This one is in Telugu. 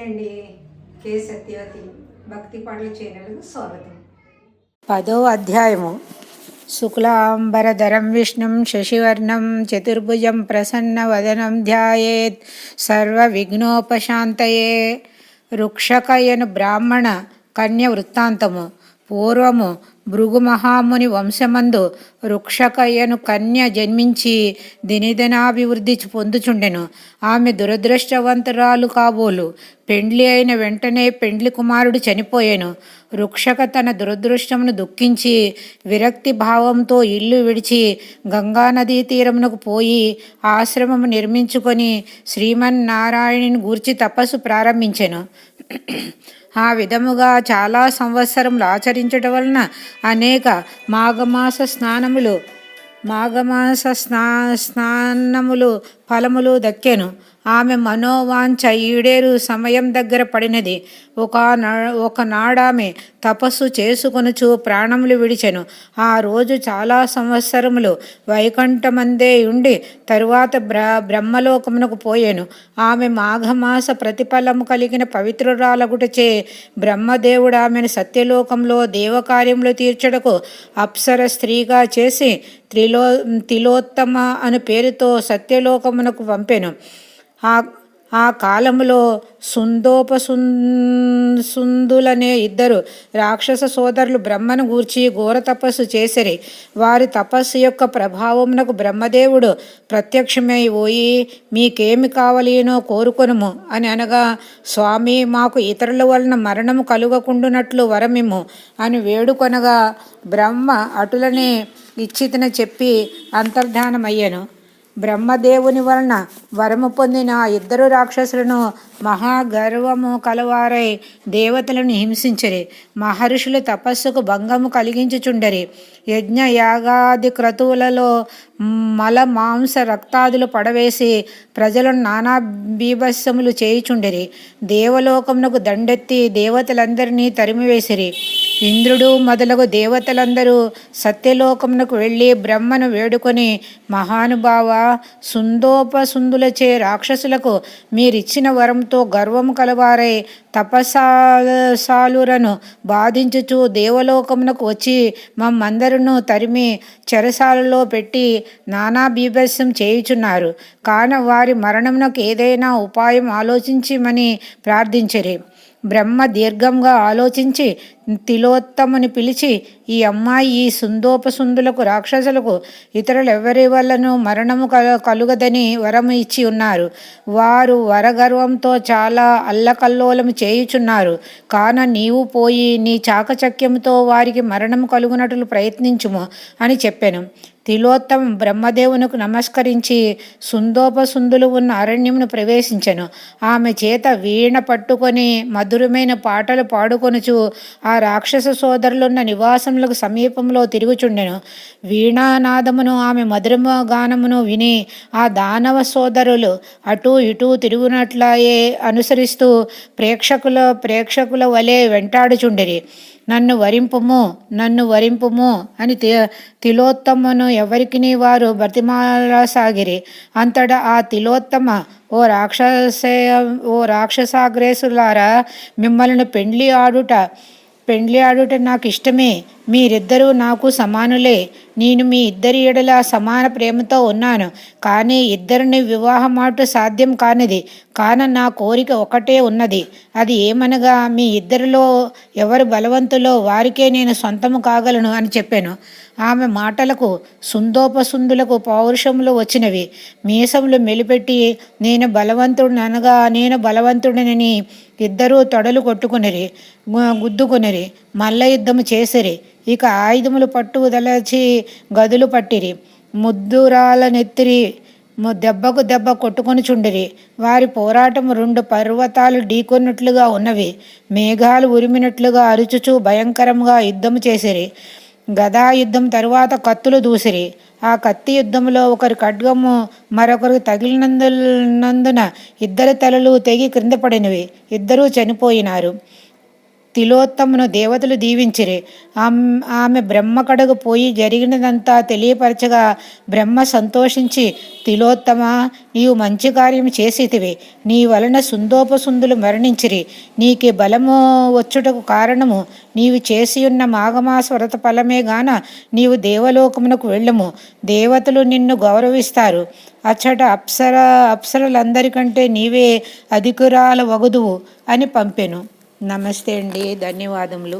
అండి. కే సత్యవతి భక్తి పాటల ఛానల్కు స్వాగతం. పదో అధ్యాయము. శుక్లాంబరధరం విష్ణుం శశివర్ణం చతుర్భుజం ప్రసన్నవదనం ధ్యాయేత్ సర్వవిఘ్నోపశాంతయే. రుక్షకయను బ్రాహ్మణ కన్య వృత్తాంతము. పూర్వము భృగు మహాముని వంశమందు రుక్షకయ్యను కన్య జన్మించి దినిదినాభివృద్ధి పొందుచుండెను. ఆమె దురదృష్టవంతురాలు కాబోలు. పెండ్లి అయిన వెంటనే పెండ్లి కుమారుడు చనిపోయాను. రుక్షక తన దురదృష్టమును దుఃఖించి విరక్తి భావంతో ఇల్లు విడిచి గంగానదీ తీరమునకు పోయి ఆశ్రమము నిర్మించుకొని శ్రీమన్నారాయణుని గూర్చి తపస్సు ప్రారంభించెను. ఆ విధముగా చాలా సంవత్సరములు ఆచరించడం వలన అనేక మాఘమాస స్నానములు మాఘమాస స్నా స్నానములు ఫలములు దక్కెను. ఆమె మనోవాంఛ ఈడేరు సమయం దగ్గర పడినది. ఒక ఒకనాడామె తపస్సు చేసుకొనుచు ప్రాణములు విడిచెను. ఆ రోజు చాలా సంవత్సరములు వైకుంఠమందే ఉండి తరువాత బ్ర బ్రహ్మలోకమునకు పోయాను. ఆమె మాఘమాస ప్రతిఫలము కలిగిన పవిత్రురాలగుటచే బ్రహ్మదేవుడు ఆమెను సత్యలోకంలో దేవకార్యములు తీర్చడకు అప్సర స్త్రీగా చేసి త్రిలో తిలోత్తమ అను పేరుతో సత్యలోకమునకు పంపెను. ఆ ఆ కాలంలో సుందోపసుందులనే సుందులనే ఇద్దరు రాక్షస సోదరులు బ్రహ్మను గూర్చి ఘోర తపస్సు చేసిరి. వారి తపస్సు యొక్క ప్రభావమునకు బ్రహ్మదేవుడు ప్రత్యక్షమై పోయి మీకేమి కావలేనో కోరుకొనుము అని అనగా స్వామి మాకు ఇతరుల వలన మరణము కలుగకుండునట్లు వరమిము అని వేడుకొనగా బ్రహ్మ అటులనే ఇచ్చితన చెప్పి అంతర్ధానమయ్యను. బ్రహ్మదేవుని వలన వరము పొందిన ఇద్దరు రాక్షసులను మహాగర్వము కలవారై దేవతలను హింసించరి. మహర్షులు తపస్సుకు భంగము కలిగించుచుండరి. యజ్ఞ యాగాది క్రతువులలో మల మాంస రక్తాదులు పడవేసి ప్రజలను నానా బీభత్సములు చేయుచుండరి. దేవలోకమునకు దండెత్తి దేవతలందరినీ తరిమివేసిరి. ఇంద్రుడు మొదలగు దేవతలందరూ సత్యలోకమునకు వెళ్ళి బ్రహ్మను వేడుకొని మహానుభావ సుందోపసుందులచే రాక్షసులకు మీరిచ్చిన వరం జ్ఞానంతో గర్వము కలవారై తపస్సాలురను బాధించుచు దేవలోకమునకు వచ్చి మమ్మందరును తరిమి చెరసాలలో పెట్టి నానా బీభత్సం చేయుచున్నారు. కాన వారి మరణమునకు ఏదైనా ఉపాయం ఆలోచించమని ప్రార్థించరే. బ్రహ్మ దీర్ఘంగా ఆలోచించి తిలోత్తముని పిలిచి ఈ అమ్మాయి ఈ సుందోపసుందులకు రాక్షసులకు ఇతరులు ఎవరి వల్లను మరణము కలుగదని వరము ఇచ్చి ఉన్నారు. వారు వరగర్వంతో చాలా అల్లకల్లోలము చేయుచున్నారు. కాన నీవు పోయి నీ చాకచక్యంతో వారికి మరణము కలుగునట్లు ప్రయత్నించుము అని చెప్పాను. తిలోత్తం బ్రహ్మదేవునకు నమస్కరించి సుందోపసుందులు ఉన్న అరణ్యమును ప్రవేశించెను. ఆమె చేత వీణ పట్టుకొని మధురమైన పాటలు పాడుకొనుచు ఆ రాక్షస సోదరులున్న నివాసములకు సమీపంలో తిరుగుచుండెను. వీణానాదమును ఆమె మధురమ గానమును విని ఆ దానవ సోదరులు అటూ ఇటూ తిరుగునట్లాయే అనుసరిస్తూ ప్రేక్షకుల ప్రేక్షకుల వలె వెంటాడుచుండిరి. నన్ను వరింపుము నన్ను వరింపుము అని తి తిలోత్తమ్మను ఎవరికి వారు బ్రతిమాలసాగిరి? అంతటా ఆ తిలోత్తమ ఓ రాక్షస ఓ రాక్షసాగ్రేసులారా మిమ్మల్ని పెండ్లి ఆడుట పెండ్లి ఆడుట నాకు ఇష్టమే మీరిద్దరూ నాకు సమానులే. నేను మీ ఇద్దరి ఎడల సమాన ప్రేమతో ఉన్నాను. కానీ ఇద్దరిని వివాహమాటు సాధ్యం కానిది. కాన నా కోరిక ఒకటే ఉన్నది. అది ఏమనగా మీ ఇద్దరిలో ఎవరు బలవంతులో వారికే నేను సొంతము కాగలను అని చెప్పాను. ఆమె మాటలకు సుందోపసుందులకు పౌరుషములు వచ్చినవి. మీసములు మెలిపెట్టి నేను బలవంతుడిని అనగా నేను బలవంతుడినని ఇద్దరూ తొడలు కొట్టుకునిరి గుద్దుకునిరి మల్ల యుద్ధము చేసిరి. ఇక ఆయుధములు పట్టు వదలచి గదులు పట్టిరి. ముద్దురాల నెత్తిరి దెబ్బకు దెబ్బ కొట్టుకొని చుండిరి. వారి పోరాటం రెండు పర్వతాలు ఢీకొన్నట్లుగా ఉన్నవి. మేఘాలు ఉరిమినట్లుగా అరుచుచూ భయంకరంగా యుద్ధము చేసిరి. గదా యుద్ధం తరువాత కత్తులు దూసిరి. ఆ కత్తి యుద్ధంలో ఒకరి ఖడ్గము మరొకరు తగిలినందునందున ఇద్దరి తలలు తెగి క్రింద పడినవి. ఇద్దరూ చనిపోయినారు. తిలోత్తమును దేవతలు దీవించిరి. ఆమ్- ఆమె బ్రహ్మ కడకు పోయి జరిగినదంతా తెలియపరచగా బ్రహ్మ సంతోషించి తిలోత్తమ నీవు మంచి కార్యం చేసితివి. నీ వలన సుందోపసుందులు మరణించిరి. నీకి బలము వచ్చుటకు కారణము నీవు చేసి ఉన్న మాఘమాస వ్రత ఫలమే గాన నీవు దేవలోకమునకు వెళ్ళము. దేవతలు నిన్ను గౌరవిస్తారు. అచ్చట అప్సర అప్సరలందరికంటే నీవే అధికురాల వగుదువు అని పంపెను. నమస్తే అండి ధన్యవాదములు.